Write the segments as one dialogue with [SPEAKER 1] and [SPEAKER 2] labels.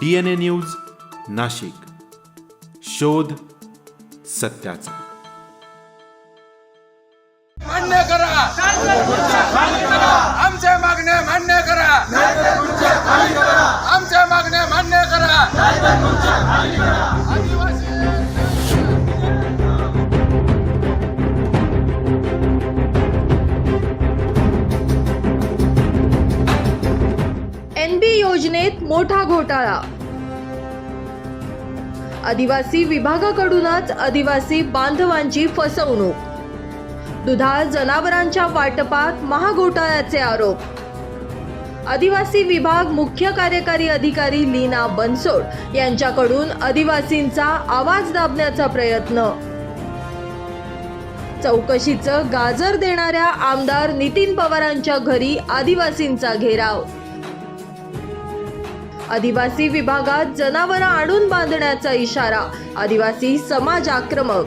[SPEAKER 1] D N A news Nashik. शोध सत्याचा.
[SPEAKER 2] मान्य करा. आमच्या मागण्या मान्य करा. आमच्या मागण्या मान्य करा. आदिवासी
[SPEAKER 3] योजनेत मोठा घोटाळा. आदिवासी विभागाकडूनच आदिवासी बांधवांची फसवणूक. दुधाळ जनावरांच्या वाटपात महाघोटाळ्याचे आरोप. आदिवासी विभाग मुख्य कार्यकारी अधिकारी लीना बनसोड यांच्याकडून आदिवासींचा आवाज दाबण्याचा प्रयत्न. चौकशीचं गाजर देणाऱ्या आमदार नितीन पवारांच्या घरी आदिवासींचा घेराव. आदिवासी विभागात जनावरं आणून बांधण्याचा इशारा आदिवासी समाज आक्रमक.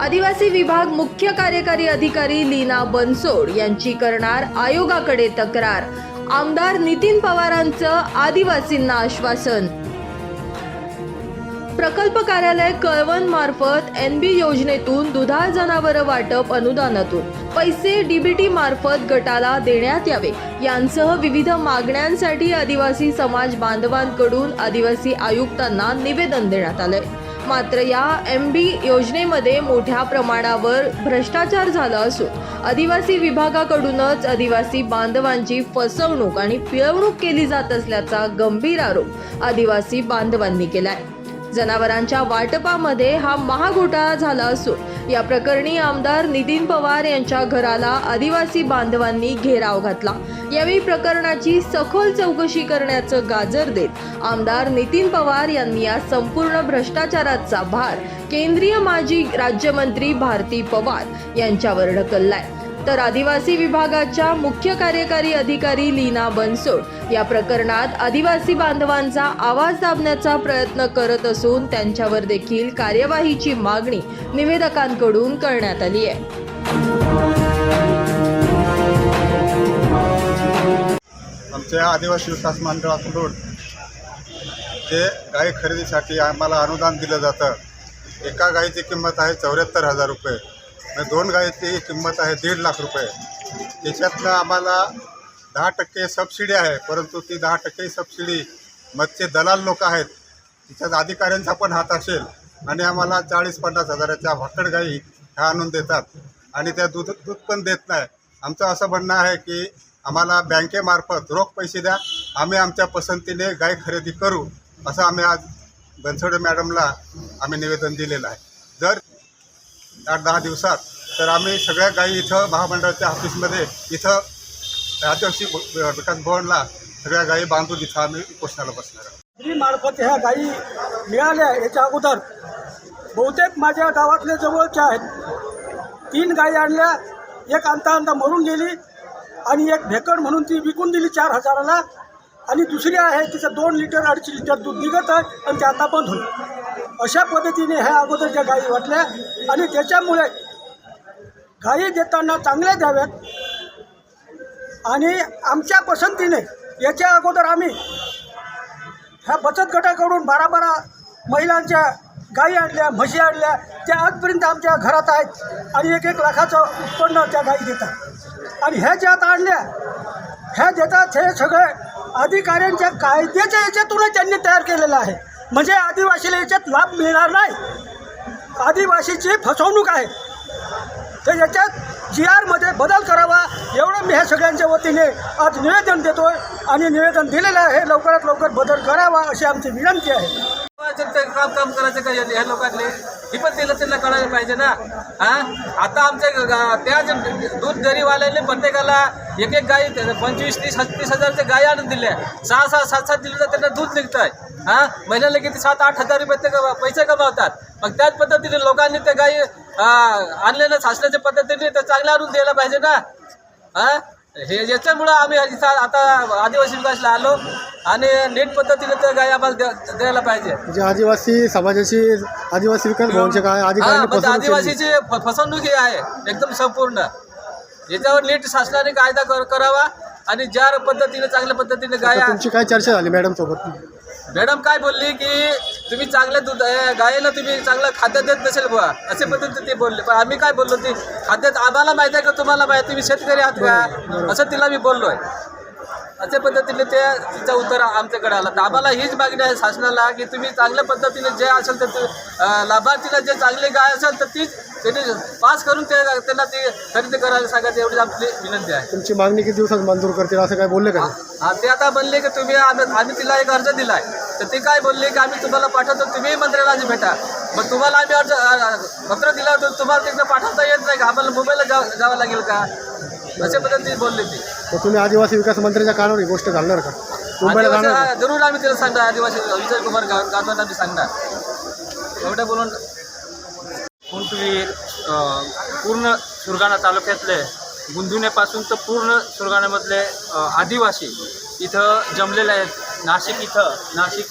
[SPEAKER 3] आदिवासी विभाग मुख्य कार्यकारी अधिकारी लीना बनसोड यांची करणार आयोगाकडे तक्रार. आमदार नितीन पवारांचं आदिवासींना आश्वासन. प्रकल्प कार्यालय कळवण मार्फत एन बी योजनेतून दुधाळ जनावरं वाटप अनुदानातून. पैसे डीबीटी मार्फत गटाला देण्यात यावे. यांसह विविध मागण्यांसाठी आदिवासी समाज बांधवांकडून आदिवासी आयुक्तांना निवेदन देण्यात आलंय. मात्र या एम बी योजनेमध्ये मोठ्या प्रमाणावर भ्रष्टाचार झाला असून आदिवासी विभागाकडूनच आदिवासी बांधवांची फसवणूक आणि पिळवणूक केली जात असल्याचा गंभीर आरोप आदिवासी बांधवांनी केलाय. जनावरांच्या वाटपामध्ये हा महाघोटाळा झाला असून या प्रकरणी आमदार नितीन पवार यांच्या घराला आदिवासी बांधवांनी घेराव घातला. यावेळी प्रकरणाची सखोल चौकशी करण्याचं गाजर देत आमदार नितीन पवार यांनी या संपूर्ण भ्रष्टाचाराचा भार केंद्रीय माजी राज्यमंत्री भारती पवार यांच्यावर ढकललाय. तर आदिवासी विभागाच्या मुख्य कार्यकारी अधिकारी लीना बनसोड या प्रकरणात आदिवासी बांधवांचा आवाज दाबण्याचा प्रयत्न करत असून त्यांच्यावर देखील कार्यवाहीची मागणी निवेदकांकडून करण्यात आली आहे.
[SPEAKER 4] आमच्या आदिवासी विकास मंडळाकडून जे गाई खरेदीसाठी आम्हाला अनुदान दिलं जातं एका गाईची किंमत आहे चौऱ्याहत्तर हजार रुपये. आणि दोन गाईची किंमत आहे दीड लाख रुपये. त्याच्यातनं आम्हाला दहा टक्के सबसिडी आहे परंतु ती दहा टक्के सबसिडी मच्छे दलाल लोक आहेत तिच्यात अधिकाऱ्यांचा पण हात असेल आणि आम्हाला चाळीस पन्नास हजाराच्या भाकड गाई ह्या आणून देतात आणि त्या दूध दूध पण देत नाही. आमचं असं म्हणणं आहे की आम्हाला बँकेमार्फत रोख पैसे द्या आम्ही आमच्या पसंतीने गाय खरेदी करू असं आम्ही आज बनसोडे मॅडमला आम्ही निवेदन दिलेलं आहे. जर आठ दहा दिवसात. तर आम्ही सगळ्या गायी इथं महामंडळाच्या ऑफिसमध्ये इथं आदिवासी विकास भवनला सगळ्या गायी बांधून इथं आम्ही उपोषणाला बसणार आहोत.
[SPEAKER 5] मार्फत ह्या गायी मिळाल्या याच्या अगोदर. बहुतेक माझ्या गावातल्या जवळच्या आहेत. तीन गायी आणल्या. एक आणता आणता मरून गेली आणि एक भेकड म्हणून ती विकून दिली चार हजाराला. आणि दुसरी आहे तिचं दोन लिटर अडीच लिटर दूध निघत आहे आणि ते आता बंद होईल. अशा पद्धतीने ह्या अगोदरच्या गायी वाटल्या आणि त्याच्यामुळे गायी देताना चांगल्या द्याव्यात. आणि आमच्या पसंतीने याच्या अगोदर आम्ही ह्या बचत गटाकडून बारा बारा महिलांच्या गायी आणल्या म्हशी आणल्या त्या आजपर्यंत आमच्या घरात आहेत आणि एक एक लाखाचं उत्पन्न त्या गायी देतात. आणि ह्या ज्या आता आणल्या ह्या देतात हे सगळे अधिकाऱ्यांच्या कायद्याच्या याच्यातूनच त्यांनी तयार केलेलं आहे. म्हणजे आदिवासीला याच्यात लाभ मिळणार नाही. आदिवासीची फसवणूक आहे. तर याच्यात जी आरमध्ये बदल करावा एवढं मी ह्या सगळ्यांच्या वतीने आज निवेदन देतोय आणि निवेदन दिलेलं आहे. लवकरात लवकर बदल करावा अशी आमची विनंती आहे.
[SPEAKER 6] ते काम काम करायचं काय ह्या लोकांनी? ही पण तिला त्यांना कळायला पाहिजे ना. हा? आता आमच्या त्या दूध डेअरीवाल्याने प्रत्येकाला एक एक गाई पंचवीस तीस तीस हजारच्या गाय आणून दिल्या. सहा सहा सात सात दिले तर त्यांना दूध निघत आहे हा? महिन्याला किती सात आठ हजार रुपये ते पैसे कमावतात. मग त्याच पद्धतीने लोकांनी त्या गायी आणलेल्या सासण्याच्या पद्धतीने ते चांगल्या आणून द्यायला पाहिजे ना? हा? हे याच्यामुळं आम्ही इथं आता आदिवासी विकासला आलो आणि नीट पद्धतीने त्या गायी आम्हाला द्या- द्यायला पाहिजे.
[SPEAKER 7] म्हणजे आदिवासी समाजाची आदिवासी विकास भवनचे काय
[SPEAKER 6] म्हणजे. आदिवासीची फसवणूक ही आहे एकदम संपूर्ण. याच्यावर नीट शासनाने कायदा कर- करावा आणि ज्या पद्धतीने चांगल्या पद्धतीने गाया
[SPEAKER 7] तुमची काय चर्चा झाली मॅडम सोबत?
[SPEAKER 6] मॅडम काय बोलली की तुम्ही चांगल्या दूध गायीला तुम्ही चांगलं खाद्य देत नसेल बुवा असे पद्धतीने ते बोलले. पण आम्ही काय बोललो ती खाद्य आम्हाला माहिती आहे का तुम्हाला माहिती तुम्ही शेतकरी आहात का? असं तिला मी बोललोय. अशा पद्धतीने ते तिचं उत्तर आमच्याकडे आलं. तर आम्हाला हीच मागणी आहे शासनाला की तुम्ही चांगल्या पद्धतीने जे असेल तर लाभार्थीला जे चांगली गाय असेल तर तीच त्यांनी पास करून ते त्यांना ती खरेदी करायला सांगायची एवढी आपली विनंती आहे.
[SPEAKER 7] तुमची मागणी किती दिवसात मंजूर करतील असं काय बोलले का
[SPEAKER 6] हा ते आता म्हणले की तुम्ही आम्ही आम्ही तिला एक अर्ज दिलाय. तर ते काय बोलले की आम्ही तुम्हाला पाठवतो तुम्ही मंत्र्याला भेटा. मग तुम्हाला आम्ही अर्ज पत्र दिलं होतं तुम्हाला तिकडे पाठवता येत नाही का? आम्हाला मुंबईला जा जावं लागेल का? अशा पद्धतीने बोलले ते.
[SPEAKER 7] तर तुम्ही आदिवासी विकास मंत्र्यांच्या कानावर ही गोष्ट घालणार का? मुंबईला जाणार
[SPEAKER 6] जरूर आम्ही तिला सांगणार आदिवासी विजय कुमार गा- आम्ही सांगणार. एवढं बोलून
[SPEAKER 8] कुंटवीर अ, पूर्ण सुरगाणा तालुक्यातले गुंधुण्यापासून तर पूर्ण सुरगाण्यामधले अ, आदिवासी इथं जमलेले आहेत. नाशिक इथं नाशिक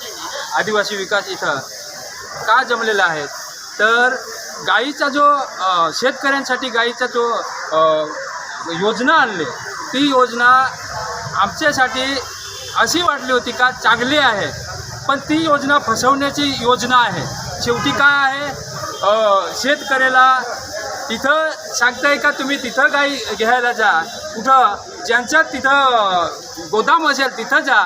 [SPEAKER 8] आदिवासी विकास इथं का जमलेले आहेत तर गाईचा जो अ, शेतकऱ्यांसाठी गाईचा जो अ, योजना आणली ती योजना आमच्यासाठी अशी वाटली होती का चांगली आहे. पण ती योजना फसवण्याची योजना आहे. शेवटी काय आहे? शेतकऱ्याला तिथं सांगताय का तुम्ही तिथं गाई घ्यायला जा. कुठं ज्यांच्या तिथं गोदाम असेल तिथं जा.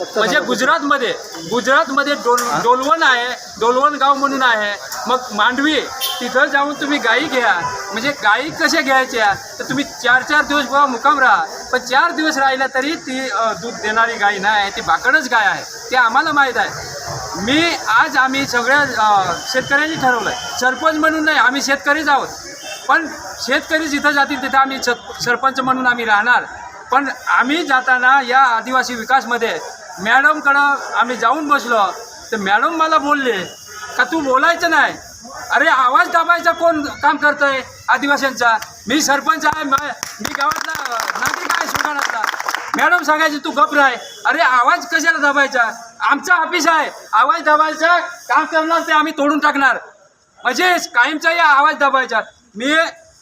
[SPEAKER 8] म्हणजे गुजरातमध्ये गुजरातमध्ये डोल डोलवण आहे डोलवण गाव म्हणून आहे. मग मांडवी तिथं जाऊन तुम्ही गाई घ्या. म्हणजे गाई कशा घ्यायच्या? तर तुम्ही चार चार दिवस बाबा मुकाम राहा. पण चार दिवस राहिला तरी ती दूध देणारी गाय नाही ती बाकडच गाय आहे. ते आम्हाला माहीत आहे. मी आज आम्ही सगळ्या शेतकऱ्यांनी ठरवलं आहे सरपंच म्हणून नाही आम्ही शेतकरीच आहोत. पण शेतकरी जिथं जातील तिथं आम्ही सरपंच म्हणून आम्ही राहणार. पण आम्ही जाताना या आदिवासी विकासमध्ये मॅडमकडं आम्ही जाऊन बसलो. तर मॅडम मला बोलले का तू बोलायचं नाही? अरे आवाज दाबायचा कोण काम करतोय आदिवासींचा? मी सरपंच आहे मी गावातला नागरिक आहे सुगाणातला मॅडम सांगायची तू गप राय अरे आवाज कशाला दाबायचा? आमचा ऑफिस आहे. आवाज दाबायचा काम करणार ते आम्ही तोडून टाकणार. म्हणजे कायमचा या आवाज दाबायचा. मी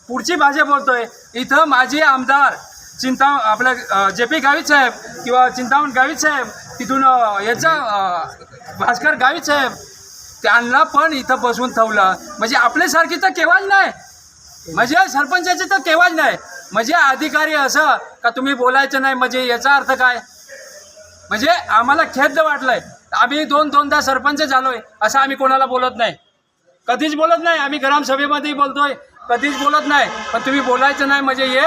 [SPEAKER 8] पुढची भाषा बोलतोय. इथं माझे आमदार चिंता आपल्या जे पी गावित साहेब किंवा चिंतामण गावित साहेब तिथून याचा भास्कर गावीच साहेब त्यांना पण इथं बसवून ठेवलं म्हणजे आपल्यासारखी तर केव्हाच नाही. म्हणजे सरपंचाची तर केव्हाच नाही. म्हणजे अधिकारी असं का तुम्ही बोलायचं नाही म्हणजे याचा अर्थ काय? म्हणजे आम्हाला खेद वाटलंय. आम्ही दोन दोनदा सरपंच झालोय असं आम्ही कोणाला बोलत नाही. कधीच बोलत नाही. आम्ही ग्रामसभेमध्येही बोलतोय कधीच बोलत नाही. पण तुम्ही बोलायचं नाही म्हणजे हे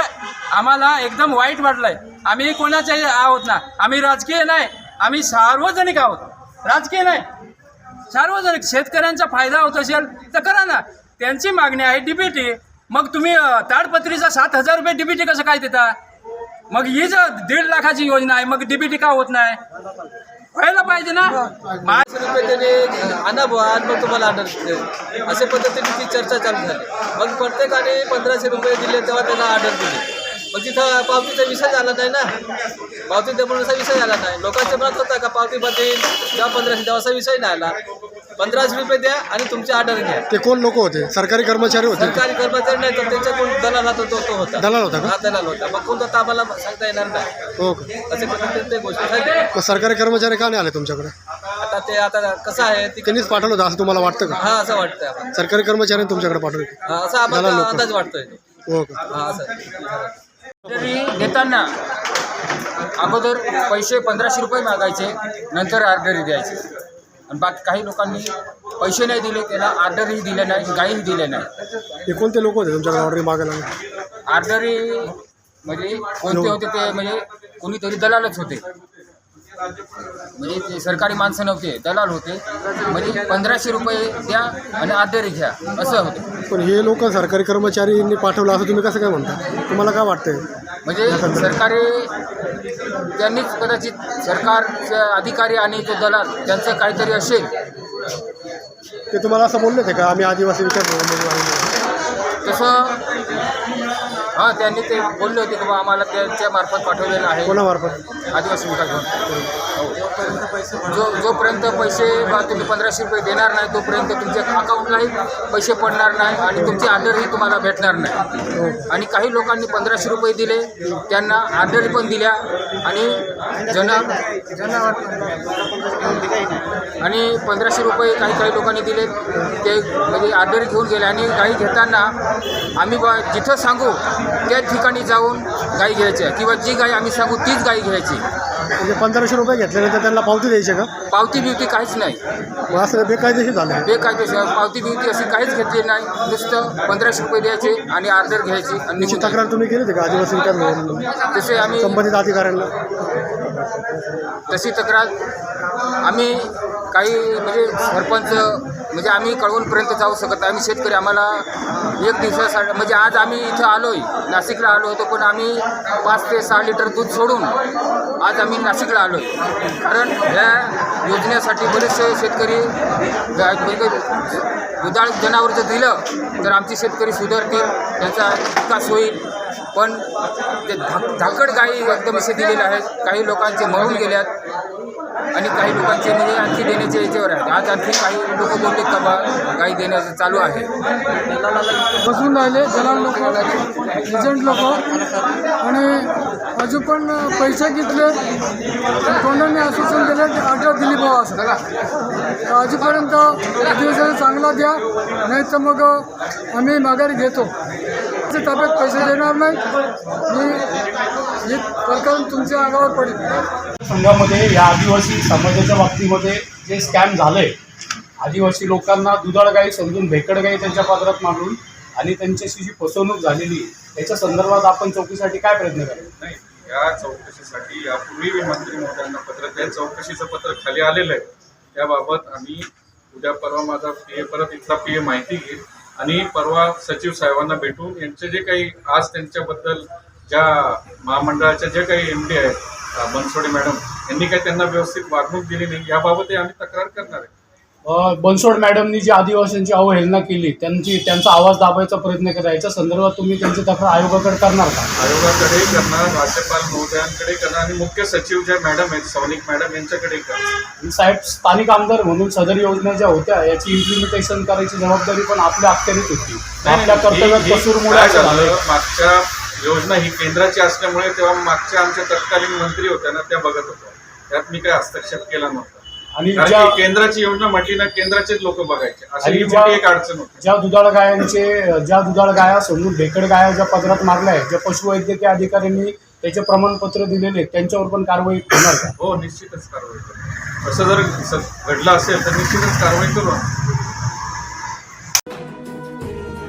[SPEAKER 8] आम्हाला एकदम वाईट वाटलंय. आम्ही कोणाच्याही आहोत ना. आम्ही राजकीय नाही. आम्ही सार्वजनिक आहोत. राजकीय नाही. सार्वजनिक शेतकऱ्यांचा फायदा होत असेल तर करा ना. त्यांची मागणी आहे डीबीटी मग तुम्ही ताडपत्रीचा सात हजार रुपये डीबीटी कसं काय देता? मग ही जर दीड लाखाची योजना आहे मग डीबीटी का होत नाही? व्हायला पाहिजे ना. पाच
[SPEAKER 6] पाचशे रुपये त्याने आणा बुवा आणि मग तुम्हाला ऑर्डर देईल अशा पद्धतीने ती चर्चा चालू झाली. मग प्रत्येकाने पंधराशे रुपये दिले तेव्हा त्यांना ऑर्डर दिली. मग तिथं पावतीचा विषय झाला नाही ना. पावती देण्याचा विषय झाला नाही. लोकांच्या मनात होता का पावतीमध्ये तेव्हा पंधराशे द्या असा विषय नाही आला. पंधराशे रुपये द्या आणि तुमची ऑर्डर घ्या.
[SPEAKER 7] ते कोण लोक होते? सरकारी कर्मचारी होते.
[SPEAKER 6] सरकारी कर्मचारी नाही तर त्याच्या कोण दलाल होता तो तो होता.
[SPEAKER 7] दलाल होता का?
[SPEAKER 6] हा दलाल होता. मग कोणता तर आम्हाला सांगता येणार नाही.
[SPEAKER 7] हो का?
[SPEAKER 6] असे पद्धतीने ते गोष्टी
[SPEAKER 7] मग सरकारी कर्मचारी का नाही आले तुमच्याकडे?
[SPEAKER 6] आता ते आता कसं आहे ती
[SPEAKER 7] त्यांनीच पाठवलं होतं असं तुम्हाला वाटतं का?
[SPEAKER 6] हा असं वाटतंय आम्हाला.
[SPEAKER 7] सरकारी कर्मचाऱ्यांनी तुमच्याकडे पाठवलं?
[SPEAKER 6] हा, असा आम्हाला
[SPEAKER 7] दलाल लोकं.
[SPEAKER 6] अंदाज वाटतोय.
[SPEAKER 7] हो का?
[SPEAKER 6] हा असं.
[SPEAKER 9] देताना अगोदर पैसे पंधराशे रुपये मागायचे नंतर ऑर्डरी द्यायचे. आणि बाकी काही लोकांनी पैसे नाही दिले त्याला ऑर्डरही दिले नाही गाईही दिले नाही.
[SPEAKER 7] हे कोणते लोक होते तुमच्याकडे ऑर्डर मागायला?
[SPEAKER 9] ऑर्डरी म्हणजे कोणते होते ते म्हणजे कोणीतरी दलालच होते. म्हणजे ते सरकारी माणसं नव्हते दलाल होते म्हणजे पंधराशे रुपये द्या आणि ऑर्डरी घ्या असं होतं.
[SPEAKER 7] पण हे लोक सरकारी कर्मचारींनी पाठवलं असं तुम्ही कसं काय म्हणता? तुम्हाला काय वाटतंय?
[SPEAKER 9] म्हणजे सरकारी त्यांनीच कदाचित सरकारचे अधिकारी आणि तो दलाल त्यांचं काहीतरी असेल.
[SPEAKER 7] ते तुम्हाला असं बोलले होते का? आम्ही आदिवासी आलो.
[SPEAKER 9] तसं हां त्यांनी ते बोलले होते की बा आम्हाला त्यांच्या मार्फत पाठवलेलं आहे.
[SPEAKER 7] कोणामार्फत?
[SPEAKER 9] आदिवासी विकास भवन जो जोपर्यंत पैसे बा तुम्ही पंधराशे रुपये देणार नाही तोपर्यंत तुमच्या अकाउंटलाही पैसे पडणार नाही आणि तुमची ऑर्डरही तुम्हाला भेटणार नाही. आणि काही लोकांनी पंधराशे रुपये दिले त्यांना ऑर्डर पण दिल्या आणि जना आणि पंधराशे रुपये काही काही लोकांनी दिले ते म्हणजे ऑर्डर घेऊन गेले. आणि गाई घेताना आम्ही बा जिथं सांगू त्या ठिकाणी जाऊन गाई घ्यायच्या. किंवा जी गाई आम्ही सांगू तीच गाई घ्यायची.
[SPEAKER 7] म्हणजे पंधराशे रुपये घेतल्यानंतर त्यांना पावती द्यायची का?
[SPEAKER 9] पावती बिवती काहीच नाही.
[SPEAKER 7] मग असं बेकायदेशीर झालं
[SPEAKER 9] बेकायदेशीर पावती बिवती अशी काहीच घेतली नाही. नुसतं पंधराशे रुपये द्यायचे आणि ऑर्डर घ्यायची. आणि निघून.
[SPEAKER 7] तक्रार तुम्ही केली होती का? आदिवासी विकास
[SPEAKER 9] तसे आम्ही
[SPEAKER 7] संबंधित अधिकाऱ्यांना?
[SPEAKER 9] तशी तक्रार आम्ही काही म्हणजे सरपंच म्हणजे आम्ही कळवणपर्यंत जाऊ शकत आम्ही शेतकरी आम्हाला एक दिवसासाठी म्हणजे आज आम्ही इथं आलो आहे नाशिकला आलो होतो पण आम्ही पाच ते सहा लिटर दूध सोडून आज आम्ही नाशिकला आलो आहे कारण ह्या योजनेसाठी बरेचसे शेतकरी म्हणजे दुधाळ जनावर जर दिलं तर आमचे शेतकरी सुधारतील त्यांचा विकास होईल. पण ते धाक धाकड काही एकदम असे दिलेले आहेत. काही लोकांचे मरून गेल्यात आणि काही लोकांचे म्हणजे आणखी देण्याच्या याच्यावर आहेत आज आणखी काही लोक बोलले का बा गाई देण्याचं चालू आहे.
[SPEAKER 5] बसून राहिले दलाल लोक. एजंट लोक. आणि अजून पण पैसे घेतले. तोंडाने आश्वासन दिलं ते ऑर्डर दिली बाबा असं. तर अजूनपर्यंत चांगला द्या नाही तर मग आम्ही माघारी घेतो. त्याच्या ताब्यात पैसे देणार नाही. मी हे प्रकरण तुमच्या अंगावर पडेल.
[SPEAKER 10] संघामध्ये या आदिवासी समाजाच्या बाबतीमध्ये जे स्कॅम झालंय आदिवासी लोकांना दुधाळ गाई समजून भेकड गाई त्यांच्या पात्रात मांडून आणि त्यांच्याशी जी फसवणूक झालेली त्याच्या संदर्भात आपण चौकीसाठी काय प्रयत्न करायचे
[SPEAKER 11] नाही या चौकशीसाठी यापूर्वी मी मंत्री महोदयांना पत्र त्या चौकशीचं पत्र खाली आलेलं आहे. त्याबाबत आम्ही उद्या परवा माझा पी ए परत इथला पी ए माहिती घेईल. आणि परवा सचिव साहेबांना भेटून यांचे जे काही आज त्यांच्याबद्दल ज्या महामंडळाच्या जे काही एम डी आहेत बनसोडे मॅडम यांनी काही त्यांना व्यवस्थित वागणूक दिली नाही याबाबतही आम्ही तक्रार करणार आहे.
[SPEAKER 10] बनसोड मॅडमनी जी आदिवासींची अवहेलना केली त्यांची त्यांचा आवाज दाबायचा प्रयत्न केला याच्या संदर्भात तुम्ही त्यांची तक्रार आयोगाकडे करणार का?
[SPEAKER 11] आयोगाकडे करणार राज्यपाल महोदयांकडे करणार आणि मुख्य सचिव ज्या मॅडम आहेत सौनिक मॅडम यांच्याकडे करणार.
[SPEAKER 10] साहेब स्थानिक आमदार म्हणून सदर योजना ज्या होत्या याची इम्प्लिमेंटेशन करायची जबाबदारी पण आपल्या अखत्यारीत होती. आपल्या कर्तव्यात कसूरमुळे
[SPEAKER 11] मागच्या योजना ही केंद्राची असल्यामुळे तेव्हा मागच्या आमच्या तत्कालीन मंत्री होत्या ना त्या बघत होत्या. त्यात मी काही हस्तक्षेप केला नव्हता.
[SPEAKER 10] आणि ज्या
[SPEAKER 11] केंद्राची योजना म्हटली ना केंद्राचेच लोक बघायचे. अशी
[SPEAKER 10] आणि ज्या-
[SPEAKER 11] मोठी एक अडचण होती.
[SPEAKER 10] ज्या दुधाळ गायांचे ज्या दुधाळ गाया समजून भेकड गाया ज्या पदरात मारल्या आहेत ज्या पशुवैद्यकीय अधिकाऱ्यांनी त्याचे प्रमाणपत्र दिलेले आहेत, त्यांच्यावर पण कारवाई होणार का?
[SPEAKER 11] हो निश्चितच कारवाई करू. असं जर स- घडलं असेल तर निश्चितच कारवाई करू आम्ही.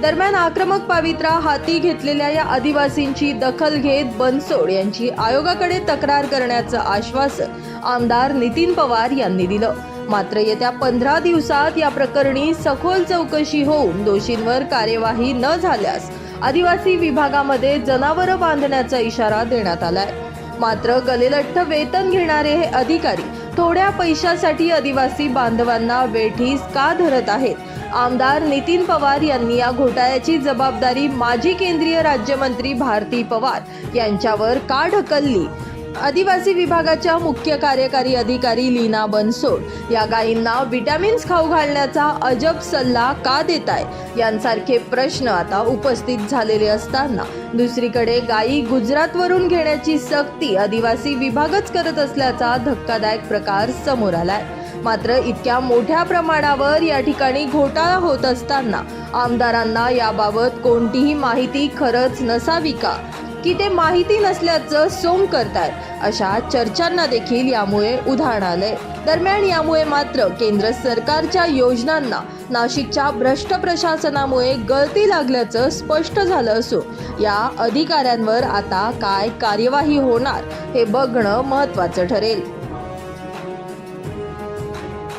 [SPEAKER 3] दरम्यान आक्रमक पावित्रा हाती घेतलेल्या या आदिवासींची दखल घेत बनसोड यांची आयोगाकडे तक्रार करण्याचं आश्वासन आमदार नितीन पवार यांनी दिलं. मात्र येत्या पंधरा दिवसात या प्रकरणी सखोल चौकशी होऊन दोषींवर कार्यवाही न झाल्यास आदिवासी विभागामध्ये जनावरं बांधण्याचा इशारा देण्यात आलाय. मात्र गलेलठ्ठ वेतन घेणारे हे अधिकारी थोड्या पैशासाठी आदिवासी बांधवांना वेठीस का धरत आहेत? आमदार नितीन पवार यांनी या घोटाळ्याची जबाबदारी माजी केंद्रीय राज्यमंत्री भारती पवार यांच्यावर का ढकलली? आदिवासी विभागाच्या मुख्य कार्यकारी अधिकारी लीना बनसोड या गायींना विटॅमिन्स खाऊ घालण्याचा अजब सल्ला का देत आहे यांसारखे प्रश्न आता उपस्थित झालेले असताना दुसरीकडे गायी गुजरातवरून घेण्याची सक्ती आदिवासी विभागच करत असल्याचा धक्कादायक प्रकार समोर आलाय. मात्र इतक्या मोठ्या प्रमाणावर या ठिकाणी घोटाळा होत असताना आमदारांना याबाबत कोणतीही माहिती खरंच नसावी का? की ते माहिती नसल्याचं सोंग करतात अशा चर्चांना देखील यामुळे उधाण आलंय. दरम्यान यामुळे मात्र केंद्र सरकारच्या योजनांना नाशिकच्या भ्रष्ट प्रशासनामुळे गळती लागल्याचं स्पष्ट झालं असून या अधिकाऱ्यांवर आता काय कार्यवाही होणार हे बघणं महत्त्वाचं ठरेल.